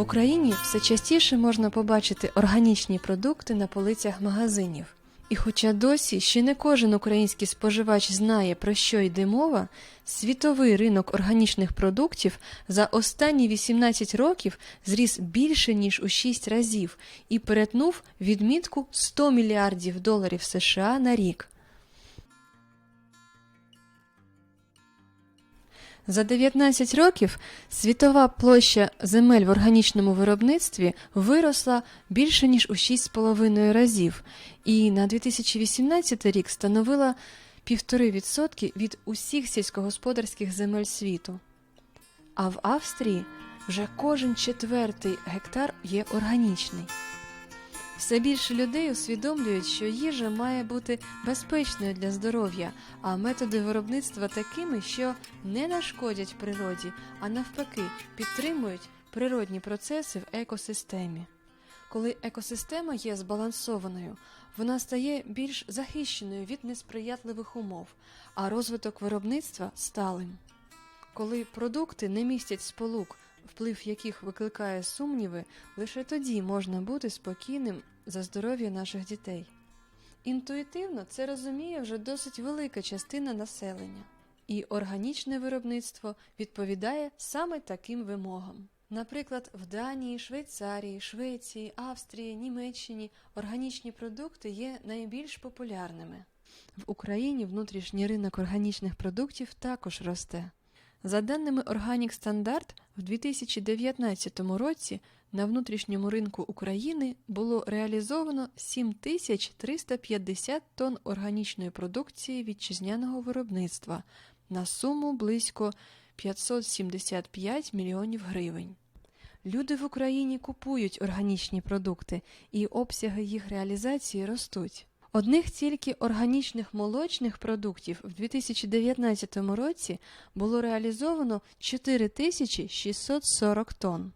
В Україні все частіше можна побачити органічні продукти на полицях магазинів. І хоча досі ще не кожен український споживач знає, про що йде мова, світовий ринок органічних продуктів за останні 18 років зріс більше ніж у 6 разів і перетнув відмітку 100 мільярдів доларів США на рік. За 19 років світова площа земель в органічному виробництві виросла більше ніж у 6,5 разів, і на 2018 рік становила 1,5% від усіх сільськогосподарських земель світу. А в Австрії вже кожен четвертий гектар є органічний. Все більше людей усвідомлюють, що їжа має бути безпечною для здоров'я, а методи виробництва такими, що не нашкодять природі, а навпаки підтримують природні процеси в екосистемі. Коли екосистема є збалансованою, вона стає більш захищеною від несприятливих умов, а розвиток виробництва сталим. Коли продукти не містять сполук, вплив яких викликає сумніви, лише тоді можна бути спокійним за здоров'я наших дітей. Інтуїтивно це розуміє вже досить велика частина населення, і органічне виробництво відповідає саме таким вимогам. Наприклад, в Данії, Швейцарії, Швеції, Австрії, Німеччині органічні продукти є найбільш популярними. В Україні внутрішній ринок органічних продуктів також росте. За даними Organic Standard, в 2019 році на внутрішньому ринку України було реалізовано 7350 тонн органічної продукції вітчизняного виробництва на суму близько 575 мільйонів гривень. Люди в Україні купують органічні продукти, і обсяги їх реалізації ростуть. Одних тільки органічних молочних продуктів в 2019 році було реалізовано 4640 тонн.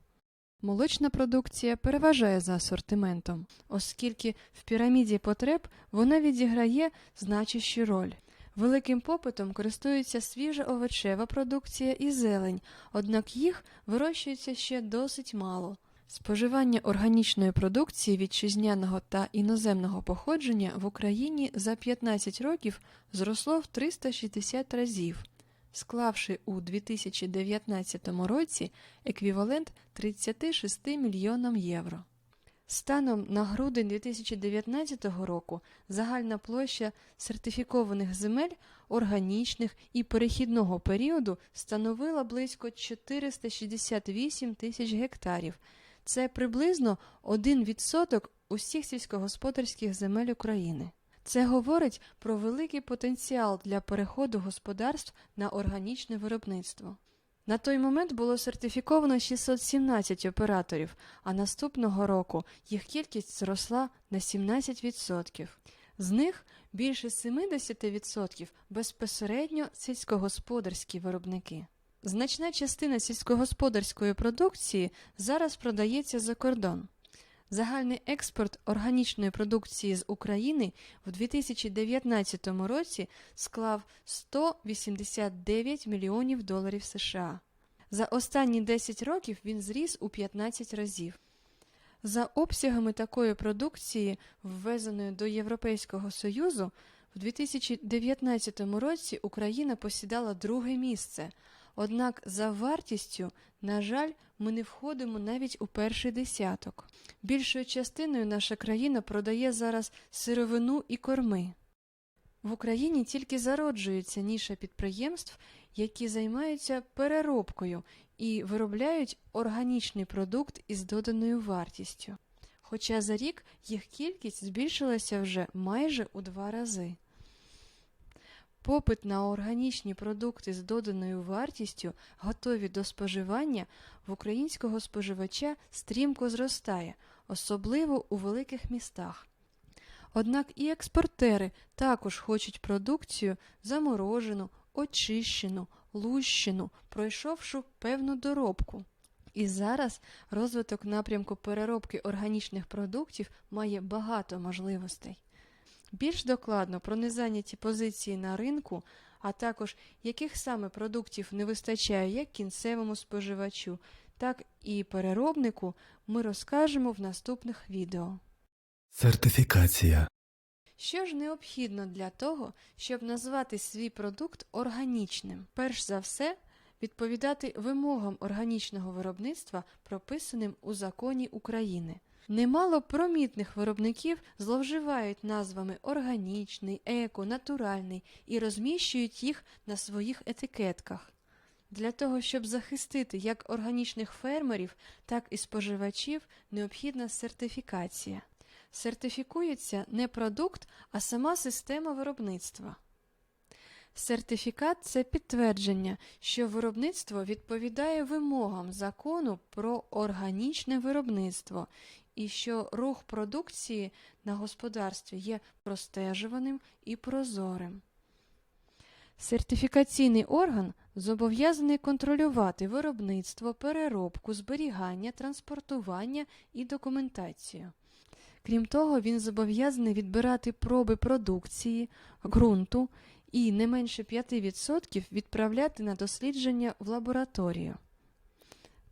Молочна продукція переважає за асортиментом, оскільки в піраміді потреб вона відіграє значущу роль. Великим попитом користується свіжа овочева продукція і зелень, однак їх вирощується ще досить мало. Споживання органічної продукції вітчизняного та іноземного походження в Україні за 15 років зросло в 360 разів, склавши у 2019 році еквівалент 36 мільйонам євро. Станом на грудень 2019 року загальна площа сертифікованих земель органічних і перехідного періоду становила близько 468 тисяч гектарів. Це приблизно 1% усіх сільськогосподарських земель України. Це говорить про великий потенціал для переходу господарств на органічне виробництво. На той момент було сертифіковано 617 операторів, а наступного року їх кількість зросла на 17%. З них більше 70% безпосередньо сільськогосподарські виробники. Значна частина сільськогосподарської продукції зараз продається за кордон. Загальний експорт органічної продукції з України в 2019 році склав 189 мільйонів доларів США. За останні 10 років він зріс у 15 разів. За обсягами такої продукції, ввезеної до Європейського Союзу, в 2019 році Україна посідала друге місце. Однак за вартістю, на жаль, ми не входимо навіть у перший десяток. Більшою частиною наша країна продає зараз сировину і корми. В Україні тільки зароджується ніша підприємств, які займаються переробкою і виробляють органічний продукт із доданою вартістю. Хоча за рік їх кількість збільшилася вже майже у два рази. Попит на органічні продукти з доданою вартістю, готові до споживання, в українського споживача стрімко зростає, особливо у великих містах. Однак і експортери також хочуть продукцію заморожену, очищену, лущену, пройшовши певну доробку. І зараз розвиток напрямку переробки органічних продуктів має багато можливостей. Більш докладно про незайняті позиції на ринку, а також яких саме продуктів не вистачає як кінцевому споживачу, так і переробнику ми розкажемо в наступних відео. Сертифікація. Що ж необхідно для того, щоб назвати свій продукт органічним? Перш за все, відповідати вимогам органічного виробництва, прописаним у законі України. Немало промітних виробників зловживають назвами органічний, еко, натуральний і розміщують їх на своїх етикетках. Для того, щоб захистити як органічних фермерів, так і споживачів, необхідна сертифікація. Сертифікується не продукт, а сама система виробництва. Сертифікат це підтвердження, що виробництво відповідає вимогам закону про органічне виробництво і що рух продукції на господарстві є простежуваним і прозорим. Сертифікаційний орган зобов'язаний контролювати виробництво, переробку, зберігання, транспортування і документацію. Крім того, він зобов'язаний відбирати проби продукції, ґрунту і не менше 5% відправляти на дослідження в лабораторію.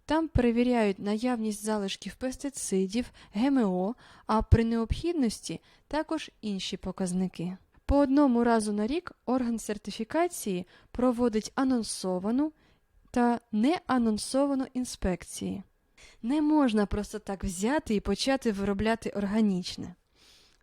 Там перевіряють наявність залишків пестицидів, ГМО, а при необхідності також інші показники. По одному разу на рік орган сертифікації проводить анонсовану та неанонсовану інспекції. Не можна просто так взяти і почати виробляти органічне.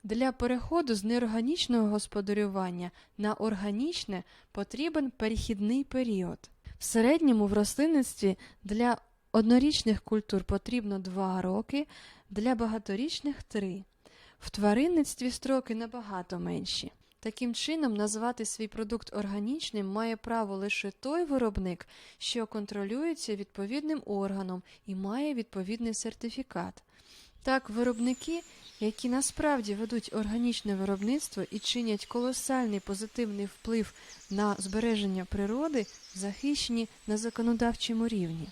Для переходу з неорганічного господарювання на органічне потрібен перехідний період. В середньому в рослинництві для однорічних культур потрібно 2 роки, для багаторічних 3. В тваринництві строки набагато менші. Таким чином, назвати свій продукт органічним має право лише той виробник, що контролюється відповідним органом і має відповідний сертифікат. Так, виробники, які насправді ведуть органічне виробництво і чинять колосальний позитивний вплив на збереження природи, захищені на законодавчому рівні.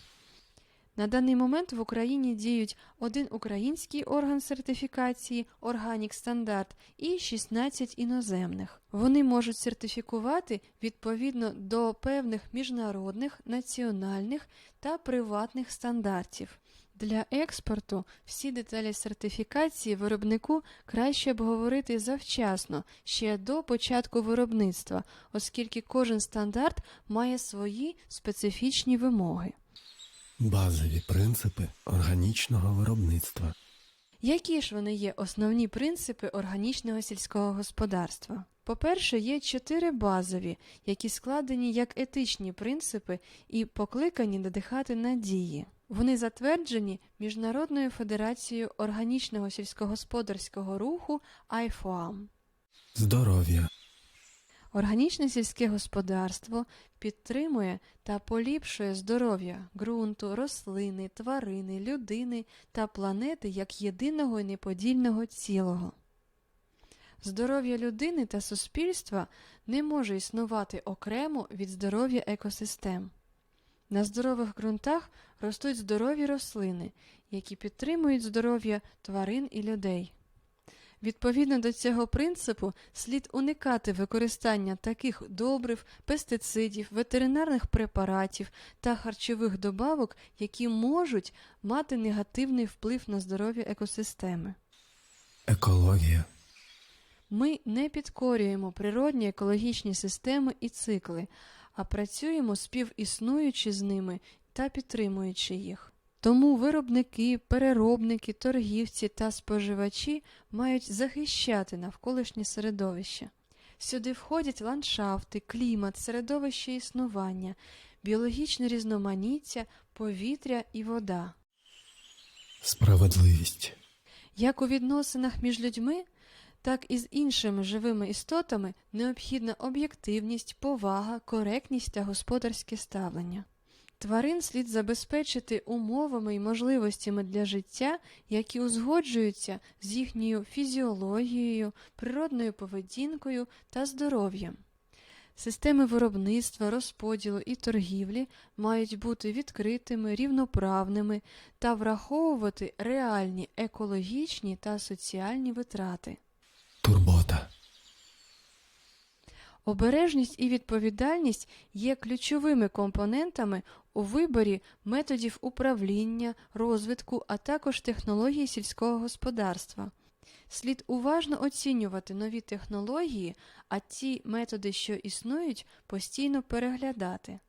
На даний момент в Україні діють один український орган сертифікації Органік Стандарт і 16 іноземних. Вони можуть сертифікувати відповідно до певних міжнародних, національних та приватних стандартів. Для експорту всі деталі сертифікації виробнику краще обговорити завчасно, ще до початку виробництва, оскільки кожен стандарт має свої специфічні вимоги. Базові принципи органічного виробництва. Які ж вони є основні принципи органічного сільського господарства? По-перше, є чотири базові, які складені як етичні принципи і покликані надихати надії. Вони затверджені Міжнародною федерацією органічного сільськогосподарського руху IFOAM. Здоров'я. Органічне сільське господарство підтримує та поліпшує здоров'я ґрунту, рослини, тварини, людини та планети як єдиного і неподільного цілого. Здоров'я людини та суспільства не може існувати окремо від здоров'я екосистем. На здорових ґрунтах ростуть здорові рослини, які підтримують здоров'я тварин і людей. Відповідно до цього принципу слід уникати використання таких добрив, пестицидів, ветеринарних препаратів та харчових добавок, які можуть мати негативний вплив на здоров'я екосистеми. Екологія. Ми не підкорюємо природні екологічні системи і цикли, а працюємо співіснуючи з ними та підтримуючи їх. Тому виробники, переробники, торгівці та споживачі мають захищати навколишнє середовище. Сюди входять ландшафти, клімат, середовище існування, біологічне різноманіття, повітря і вода. Справедливість. Як у відносинах між людьми, так і з іншими живими істотами необхідна об'єктивність, повага, коректність та господарське ставлення. Тварин слід забезпечити умовами і можливостями для життя, які узгоджуються з їхньою фізіологією, природною поведінкою та здоров'ям. Системи виробництва, розподілу і торгівлі мають бути відкритими, рівноправними та враховувати реальні екологічні та соціальні витрати. Обережність і відповідальність є ключовими компонентами у виборі методів управління, розвитку, а також технологій сільського господарства. Слід уважно оцінювати нові технології, а ті методи, що існують, постійно переглядати.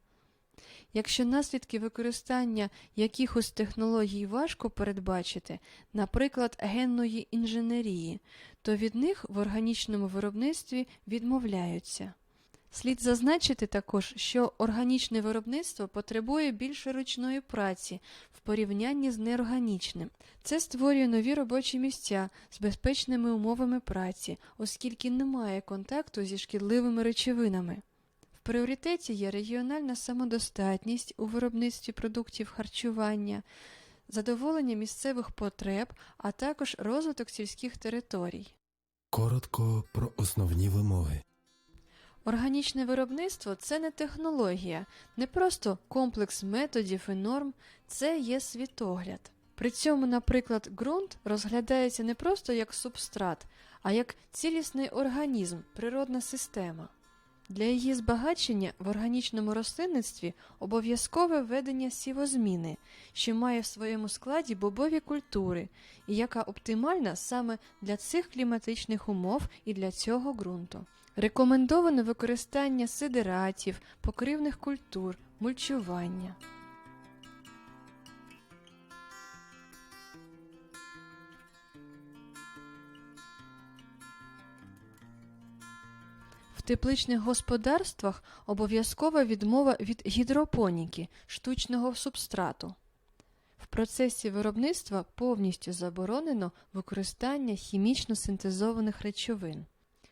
Якщо наслідки використання якихось технологій важко передбачити, наприклад, генної інженерії, то від них в органічному виробництві відмовляються. Слід зазначити також, що органічне виробництво потребує більше ручної праці в порівнянні з неорганічним. Це створює нові робочі місця з безпечними умовами праці, оскільки немає контакту зі шкідливими речовинами. Пріоритеті є регіональна самодостатність у виробництві продуктів харчування, задоволення місцевих потреб, а також розвиток сільських територій. Коротко про основні вимоги. Органічне виробництво це не технологія, не просто комплекс методів і норм, це є світогляд. При цьому, наприклад, ґрунт розглядається не просто як субстрат, а як цілісний організм, природна система. Для її збагачення в органічному рослинництві обов'язкове ведення сівозміни, що має в своєму складі бобові культури, і яка оптимальна саме для цих кліматичних умов і для цього ґрунту. Рекомендовано використання сидератів, покривних культур, мульчування. Тепличних господарствах обов'язкова відмова від гідропоніки, штучного субстрату. В процесі виробництва повністю заборонено використання хімічно синтезованих речовин.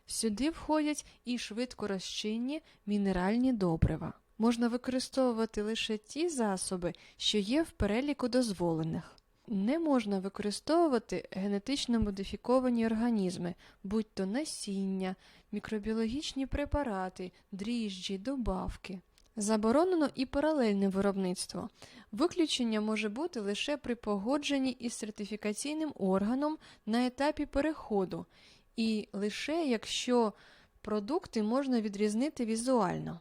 Сюди входять і швидкорозчинні мінеральні добрива. Можна використовувати лише ті засоби, що є в переліку дозволених. Не можна використовувати генетично модифіковані організми, будь то насіння, мікробіологічні препарати, дріжджі, добавки. Заборонено і паралельне виробництво. Виключення може бути лише при погодженні із сертифікаційним органом на етапі переходу, і лише якщо продукти можна відрізнити візуально.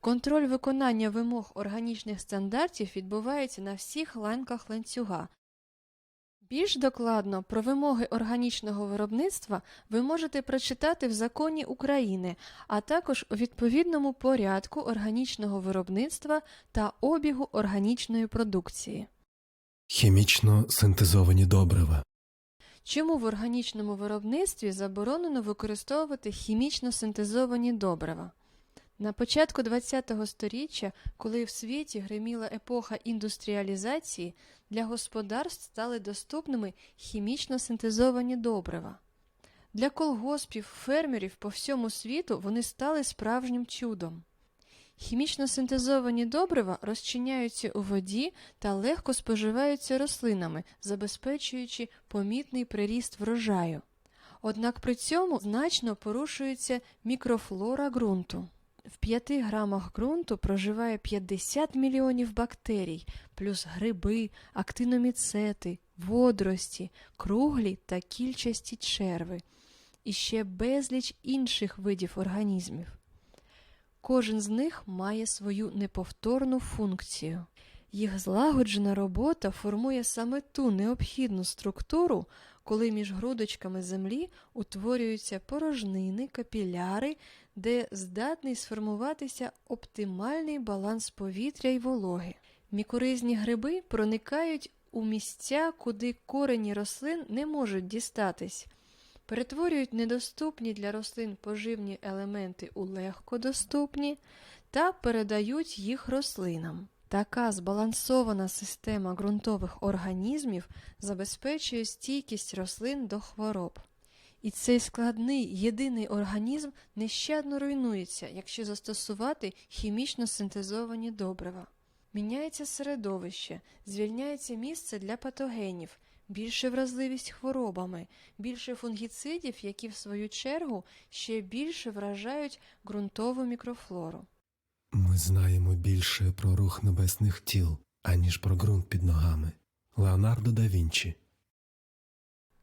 Контроль виконання вимог органічних стандартів відбувається на всіх ланках ланцюга. Більш докладно про вимоги органічного виробництва ви можете прочитати в законі України, а також у відповідному порядку органічного виробництва та обігу органічної продукції. Хімічно синтезовані добрива. Чому в органічному виробництві заборонено використовувати хімічно синтезовані добрива? На початку ХХ століття, коли в світі гриміла епоха індустріалізації, для господарств стали доступними хімічно синтезовані добрива. Для колгоспів, фермерів по всьому світу вони стали справжнім чудом. Хімічно синтезовані добрива розчиняються у воді та легко споживаються рослинами, забезпечуючи помітний приріст врожаю. Однак при цьому значно порушується мікрофлора ґрунту. В 5 грамах ґрунту проживає 50 мільйонів бактерій, плюс гриби, актиноміцети, водорості, круглі та кільчасті черви, і ще безліч інших видів організмів. Кожен з них має свою неповторну функцію. Їх злагоджена робота формує саме ту необхідну структуру, коли між грудочками землі утворюються порожнини, капіляри, де здатний сформуватися оптимальний баланс повітря й вологи. Мікоризні гриби проникають у місця, куди корені рослин не можуть дістатись, перетворюють недоступні для рослин поживні елементи у легкодоступні та передають їх рослинам. Така збалансована система ґрунтових організмів забезпечує стійкість рослин до хвороб. І цей складний єдиний організм нещадно руйнується, якщо застосувати хімічно синтезовані добрива. Міняється середовище, звільняється місце для патогенів, більше вразливість хворобами, більше фунгіцидів, які в свою чергу ще більше вражають ґрунтову мікрофлору. Ми знаємо більше про рух небесних тіл, аніж про ґрунт під ногами. Леонардо да Вінчі.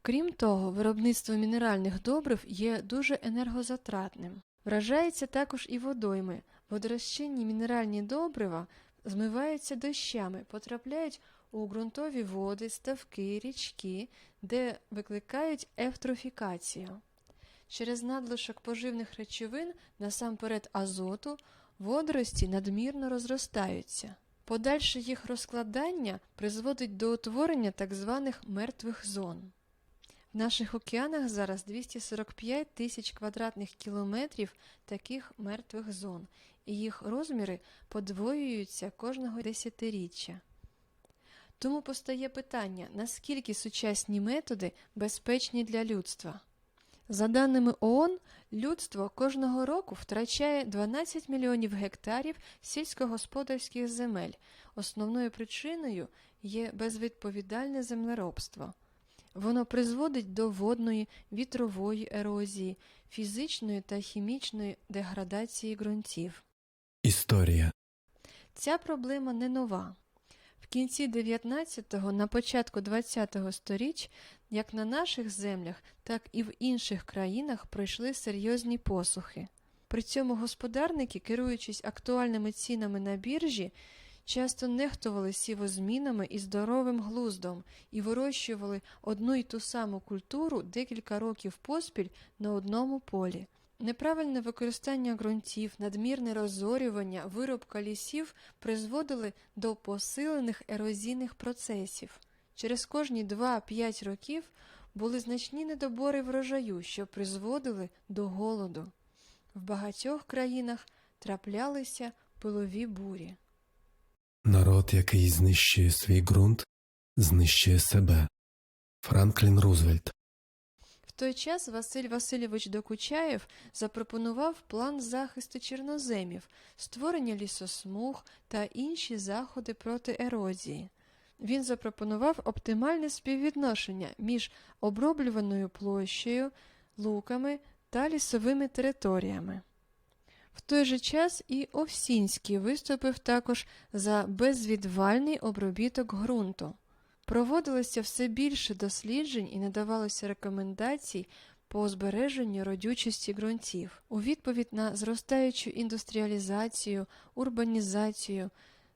Крім того, виробництво мінеральних добрив є дуже енергозатратним. Вражаються також і водойми. Водорозчинні мінеральні добрива змиваються дощами, потрапляють у ґрунтові води, ставки, річки, де викликають ефтрофікацію. Через надлишок поживних речовин, насамперед азоту, водорості надмірно розростаються. Подальше їх розкладання призводить до утворення так званих мертвих зон. В наших океанах зараз 245 тисяч квадратних кілометрів таких мертвих зон, і їх розміри подвоюються кожного десятиріччя. Тому постає питання, наскільки сучасні методи безпечні для людства. За даними ООН, людство кожного року втрачає 12 мільйонів гектарів сільськогосподарських земель. Основною причиною є безвідповідальне землеробство. Воно призводить до водної, вітрової ерозії, фізичної та хімічної деградації ґрунтів. Історія. Ця проблема не нова. В кінці 19-го, на початку 20-го сторіч, як на наших землях, так і в інших країнах пройшли серйозні посухи. При цьому господарники, керуючись актуальними цінами на біржі, часто нехтували сівозмінами і здоровим глуздом і вирощували одну й ту саму культуру декілька років поспіль на одному полі. Неправильне використання ґрунтів, надмірне розорювання, виробка лісів призводили до посилених ерозійних процесів. Через кожні 2-5 років були значні недобори врожаю, що призводили до голоду. В багатьох країнах траплялися пилові бурі. Народ, який знищує свій ґрунт, знищує себе. Франклін Рузвельт. В той час Василь Васильович Докучаєв запропонував план захисту чорноземів, створення лісосмуг та інші заходи проти ерозії. Він запропонував оптимальне співвідношення між оброблюваною площею, луками та лісовими територіями. В той же час і Овсінський виступив також за безвідвальний обробіток ґрунту. Проводилося все більше досліджень і надавалося рекомендацій по збереженню родючості ґрунтів. У відповідь на зростаючу індустріалізацію, урбанізацію,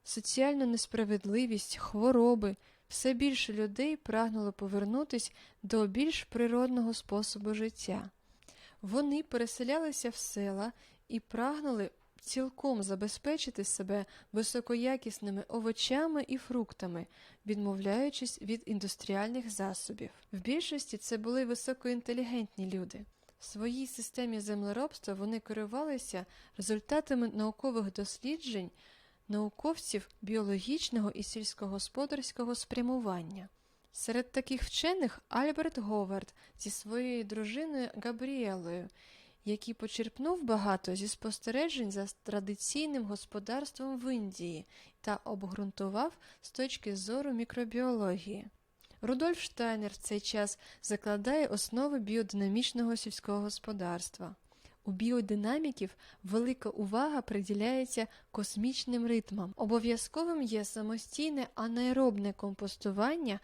соціальну несправедливість, хвороби, все більше людей прагнуло повернутися до більш природного способу життя. Вони переселялися в села і прагнули цілком забезпечити себе високоякісними овочами і фруктами, відмовляючись від індустріальних засобів. В більшості це були високоінтелігентні люди. В своїй системі землеробства вони керувалися результатами наукових досліджень науковців біологічного і сільськогосподарського спрямування. Серед таких вчених Альберт Говард зі своєю дружиною Габріелою, який почерпнув багато зі спостережень за традиційним господарством в Індії та обґрунтував з точки зору мікробіології. Рудольф Штайнер в цей час закладає основи біодинамічного сільського господарства. У біодинаміків велика увага приділяється космічним ритмам. Обов'язковим є самостійне анаеробне компостування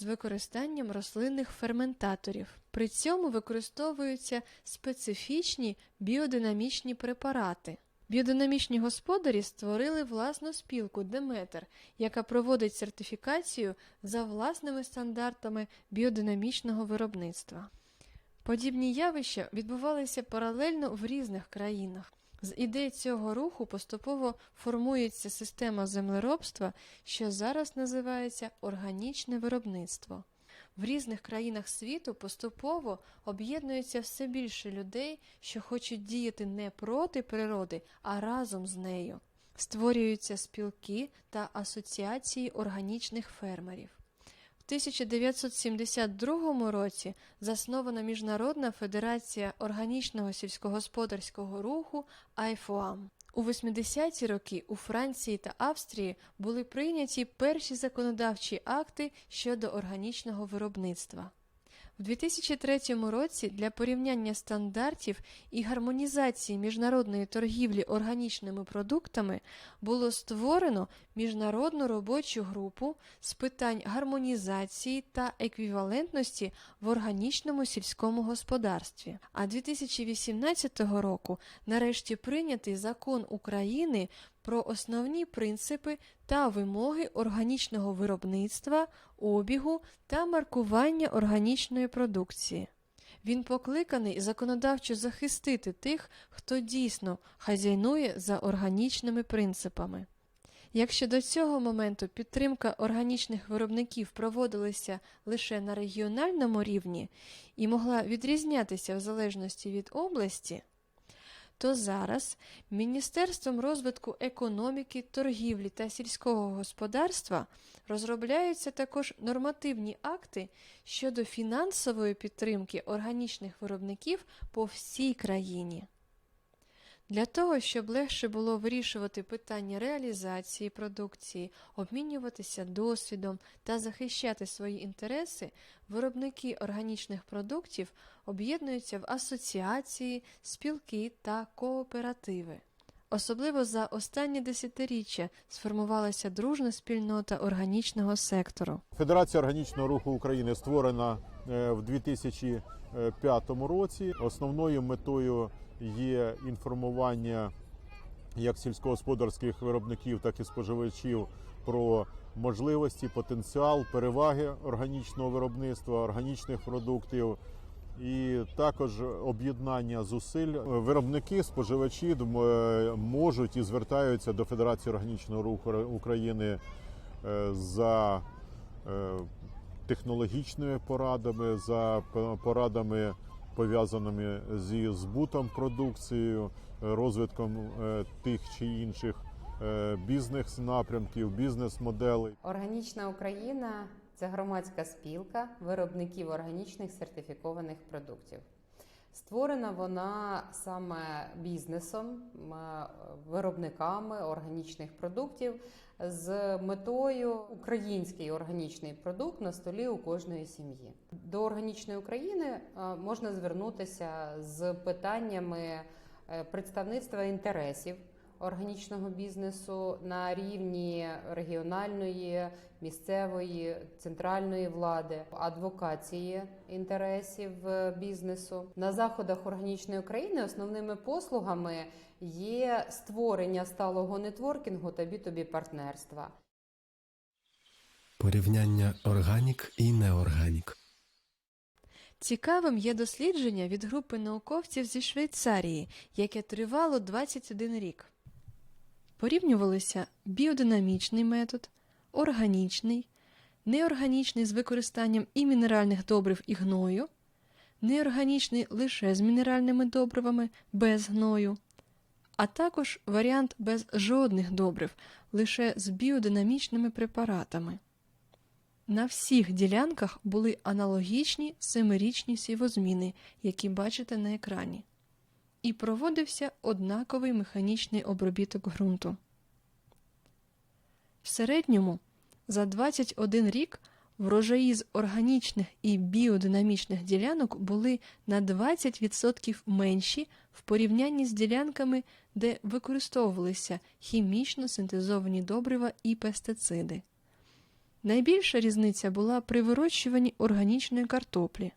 з використанням рослинних ферментаторів. При цьому використовуються специфічні біодинамічні препарати. Біодинамічні господарі створили власну спілку Деметр, яка проводить сертифікацію за власними стандартами біодинамічного виробництва. Подібні явища відбувалися паралельно в різних країнах. З ідей цього руху поступово формується система землеробства, що зараз називається органічне виробництво. В різних країнах світу поступово об'єднується все більше людей, що хочуть діяти не проти природи, а разом з нею. Створюються спілки та асоціації органічних фермерів. В 1972 році заснована Міжнародна федерація органічного сільськогосподарського руху АЙФОАМ. У 80-ті роки у Франції та Австрії були прийняті перші законодавчі акти щодо органічного виробництва. У 2003 році для порівняння стандартів і гармонізації міжнародної торгівлі органічними продуктами було створено міжнародну робочу групу з питань гармонізації та еквівалентності в органічному сільському господарстві. А 2018 року нарешті прийнятий закон України про основні принципи та вимоги органічного виробництва, обігу та маркування органічної продукції. Він покликаний законодавчо захистити тих, хто дійсно хазяйнує за органічними принципами. Якщо до цього моменту підтримка органічних виробників проводилася лише на регіональному рівні і могла відрізнятися в залежності від області, то зараз Міністерством розвитку економіки, торгівлі та сільського господарства розробляються також нормативні акти щодо фінансової підтримки органічних виробників по всій країні. Для того, щоб легше було вирішувати питання реалізації продукції, обмінюватися досвідом та захищати свої інтереси, виробники органічних продуктів об'єднуються в асоціації, спілки та кооперативи. Особливо за останні десятиріччя сформувалася дружна спільнота органічного сектору. Федерація органічного руху України створена е, в 2005 році. Основною метою є інформування як сільськогосподарських виробників, так і споживачів про можливості, потенціал, переваги органічного виробництва, органічних продуктів. І також об'єднання зусиль виробники, споживачі можуть і звертаються до Федерації органічного руху України е, за е, технологічними порадами, за порадами пов'язаними зі збутом продукцією, е, розвитком е, тих чи інших е, бізнес-напрямків, бізнес-моделей. Органічна Україна це громадська спілка виробників органічних сертифікованих продуктів. Створена вона саме бізнесом, виробниками органічних продуктів з метою український органічний продукт на столі у кожної сім'ї. До органічної України е, можна звернутися з питаннями е, представництва інтересів органічного бізнесу на рівні регіональної, місцевої, центральної влади, адвокації інтересів е, бізнесу. На заходах органічної України основними послугами є створення сталого нетворкінгу та B2B партнерства. Порівняння органік і неорганік. Цікавим є дослідження від групи науковців зі Швейцарії, яке тривало 21 рік. Порівнювалися біодинамічний метод, органічний, неорганічний з використанням і мінеральних добрив і гною, неорганічний лише з мінеральними добривами без гною, а також варіант без жодних добрив, лише з біодинамічними препаратами. На всіх ділянках були аналогічні семирічні сівозміни, які бачите на екрані. І проводився однаковий механічний обробіток ґрунту. В середньому за 21 рік врожаї з органічних і біодинамічних ділянок були на 20% менші в порівнянні з ділянками, де використовувалися хімічно синтезовані добрива і пестициди. Найбільша різниця була при вирощуванні органічної картоплі.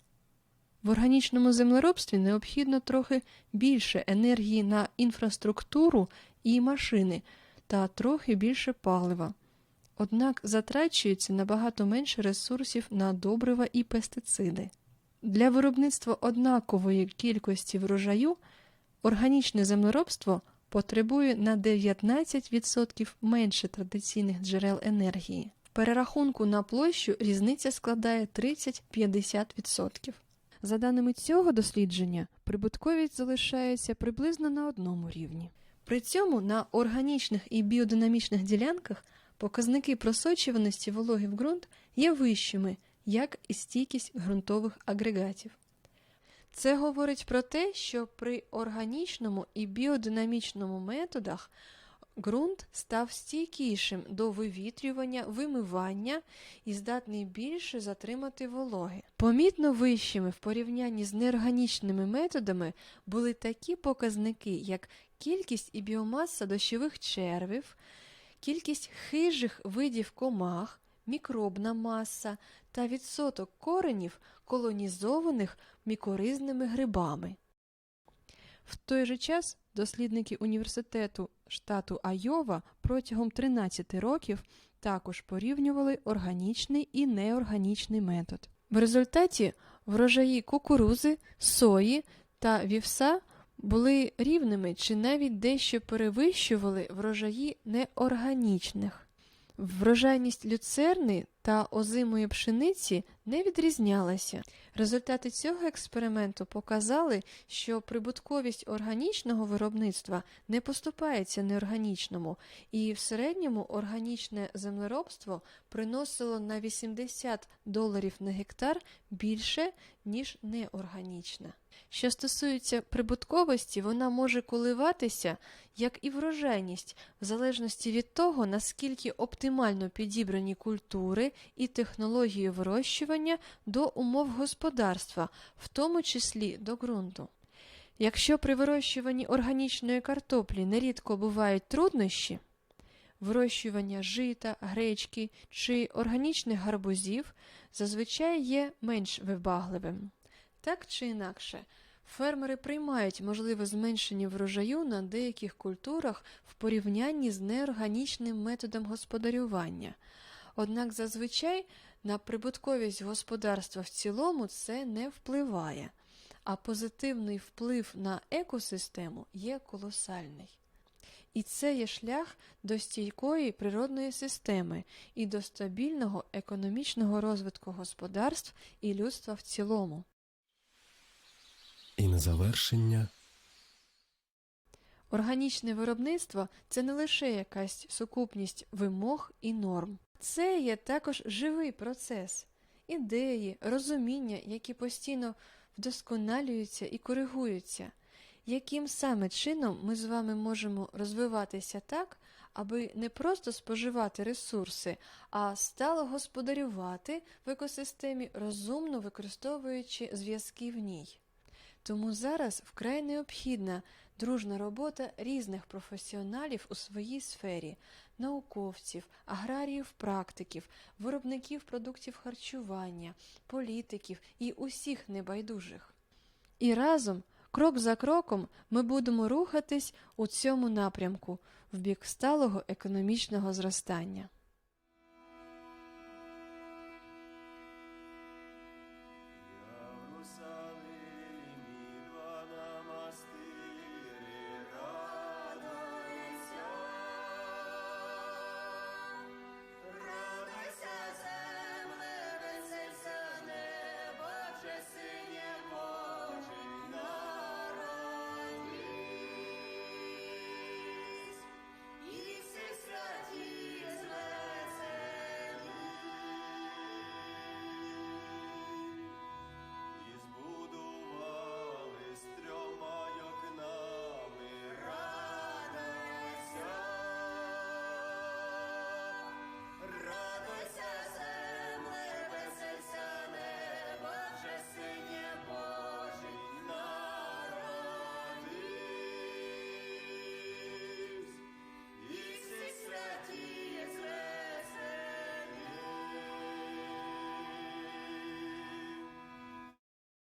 В органічному землеробстві необхідно трохи більше енергії на інфраструктуру і машини та трохи більше палива. Однак затрачується набагато менше ресурсів на добрива і пестициди. Для виробництва однакової кількості врожаю органічне землеробство потребує на 19% менше традиційних джерел енергії. В перерахунку на площу різниця складає 30-50%. За даними цього дослідження, прибутковість залишається приблизно на одному рівні. При цьому на органічних і біодинамічних ділянках показники просочуваності вологи в ґрунт є вищими, як і стійкість ґрунтових агрегатів. Це говорить про те, що при органічному і біодинамічному методах ґрунт став стійкішим до вивітрювання, вимивання і здатний більше затримати вологи. Помітно вищими в порівнянні з неорганічними методами були такі показники, як кількість і біомаса дощових червів, кількість хижих видів комах, мікробна маса та відсоток коренів, колонізованих мікоризними грибами. В той же час дослідники університету штату Айова протягом 13 років також порівнювали органічний і неорганічний метод. В результаті врожаї кукурузи, сої та вівса були рівними чи навіть дещо перевищували врожаї неорганічних. Врожайність люцерни та озимої пшениці не відрізнялася. Результати цього експерименту показали, що прибутковість органічного виробництва не поступається неорганічному, і в середньому органічне землеробство приносило на 80 доларів на гектар більше, ніж неорганічне. Що стосується прибутковості, вона може коливатися, як і врожайність, в залежності від того, наскільки оптимально підібрані культури і технології вирощування до умов господарства, в тому числі до ґрунту. Якщо при вирощуванні органічної картоплі нерідко бувають труднощі, вирощування жита, гречки чи органічних гарбузів зазвичай є менш вибагливим. Так чи інакше, фермери приймають можливе зменшення врожаю на деяких культурах в порівнянні з неорганічним методом господарювання. Однак зазвичай на прибутковість господарства в цілому це не впливає, а позитивний вплив на екосистему є колосальний. І це є шлях до стійкої природної системи і до стабільного економічного розвитку господарств і людства в цілому. І на завершення Органічне виробництво це не лише якась сукупність вимог і норм. Це є також живий процес, ідеї, розуміння, які постійно вдосконалюються і коригуються. Яким саме чином ми з вами можемо розвиватися так, аби не просто споживати ресурси, а стало господарювати в екосистемі, розумно використовуючи зв'язки в ній. Тому зараз вкрай необхідна дружна робота різних професіоналів у своїй сфері науковців, аграріїв-практиків, виробників продуктів харчування, політиків і усіх небайдужих. І разом, крок за кроком, ми будемо рухатись у цьому напрямку в бік сталого економічного зростання.